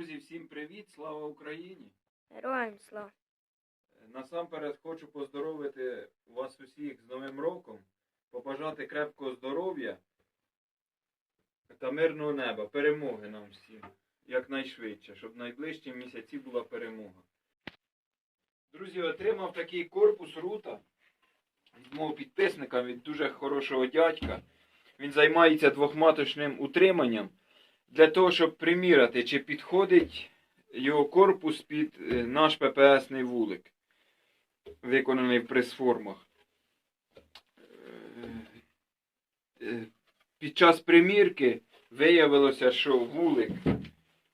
Друзі, всім привіт! Слава Україні! Героям слава. Насамперед хочу поздоровити вас усіх з Новим роком, побажати крепкого здоров'я та мирного неба, перемоги нам всім якнайшвидше, щоб в найближчі місяці була перемога. Друзі, отримав такий корпус рута від мого підписника, від дуже хорошого дядька. Він займається двохматочним утриманням для того, щоб приміряти, чи підходить його корпус під е, наш ППСний вулик, виконаний в прес-формах. Е, е, Під час примірки виявилося, що вулик,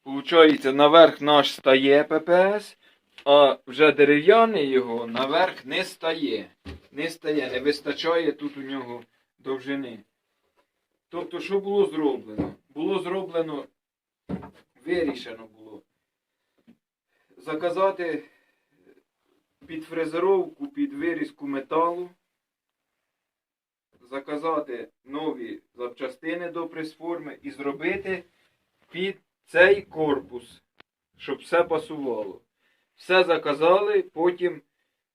виходить, наверх наш стає ППС, а вже дерев'яний його наверх не стає. Не стає, не вистачає тут у нього довжини. Тобто, що було зроблено? Було зроблено, вирішено було заказати під фрезеровку, під вирізку металу, заказати нові запчастини до пресформи і зробити під цей корпус, щоб все пасувало. Все заказали, потім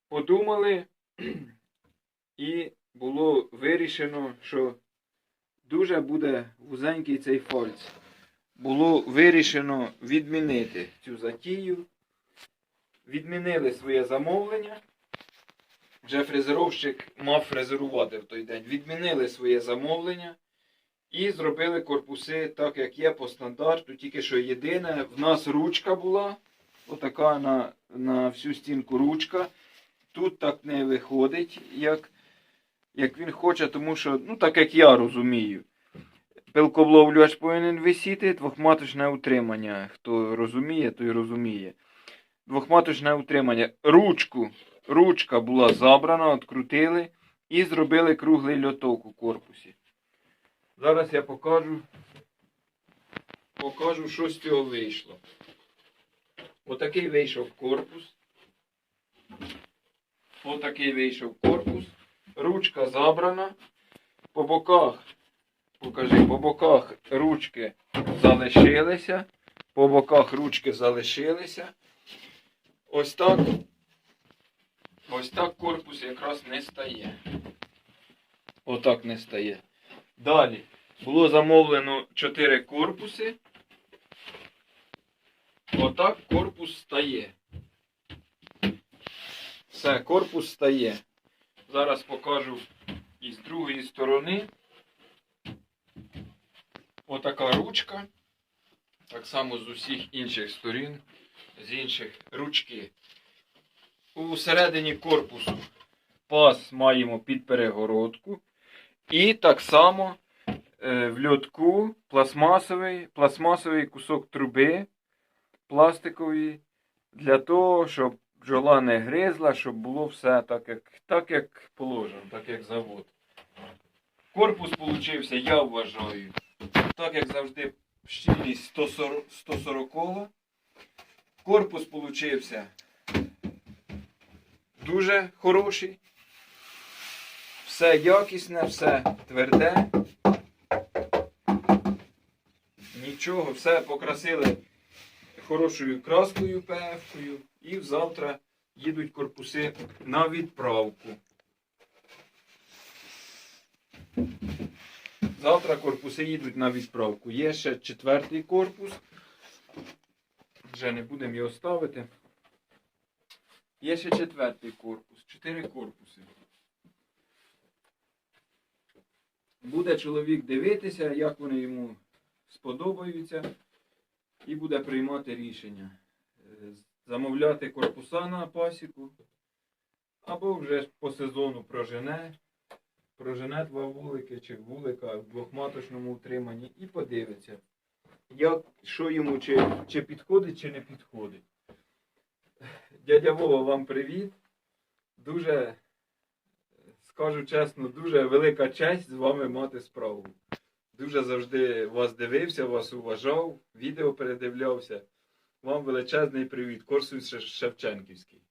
подумали, і було вирішено, що дуже буде вузенький цей фальц. Було вирішено відмінити цю затію. Відмінили своє замовлення. Вже фрезеровщик мав фрезерувати в той день. Відмінили своє замовлення і зробили корпуси так, як є по стандарту. Тільки що єдине, в нас ручка була. Отака на, на всю стінку ручка. Тут так не виходить, як, як він хоче, тому що, ну так як я розумію. Пилковловлювач повинен висіти, двохматочне утримання. Хто розуміє, той розуміє. Двохматочне утримання. Ручку. Ручка була забрана, відкрутили і зробили круглий льоток у корпусі. Зараз я покажу, покажу, що з цього вийшло. Отакий вийшов корпус. Отакий вийшов корпус. Ручка забрана. По боках, покажи, по боках ручки залишилися. По боках ручки залишилися. Ось так. Ось так корпус якраз не стає. Отак не стає. Далі. Було замовлено 4 корпуси. Отак корпус стає. Все, корпус стає. Зараз покажу із другої сторони. Отака ручка. Так само з усіх інших сторін, з інших ручки. У середині корпусу пас маємо під перегородку. І так само е, в льотку пластмасовий, пластмасовий кусок труби пластиковий, для того, щоб бджола не гризла, щоб було все так, як, так, як положено, так як завод. Корпус получився, я вважаю, так як завжди, щільність 140, 140. Корпус получився дуже хороший. Все якісне, все тверде. Нічого, все покрасили хорошою краскою ПФ-кою. І завтра їдуть корпуси на відправку. Завтра корпуси їдуть на відправку. Є ще четвертий корпус. Вже не будемо його ставити. Є ще четвертий корпус. Чотири корпуси. Буде чоловік дивитися, як вони йому сподобаються, і буде приймати рішення. Е, Замовляти корпуса на пасіку, або вже по сезону прожене, прожене два вулики чи вулика в двохматочному утриманні і подивиться, як, що йому, чи, чи підходить, чи не підходить. Дядя Вова, вам привіт. Дуже, скажу чесно, дуже велика честь з вами мати справу. Дуже завжди вас дивився, вас уважав, відео передивлявся. Вам величезний привіт, Корсунь Шевченківський.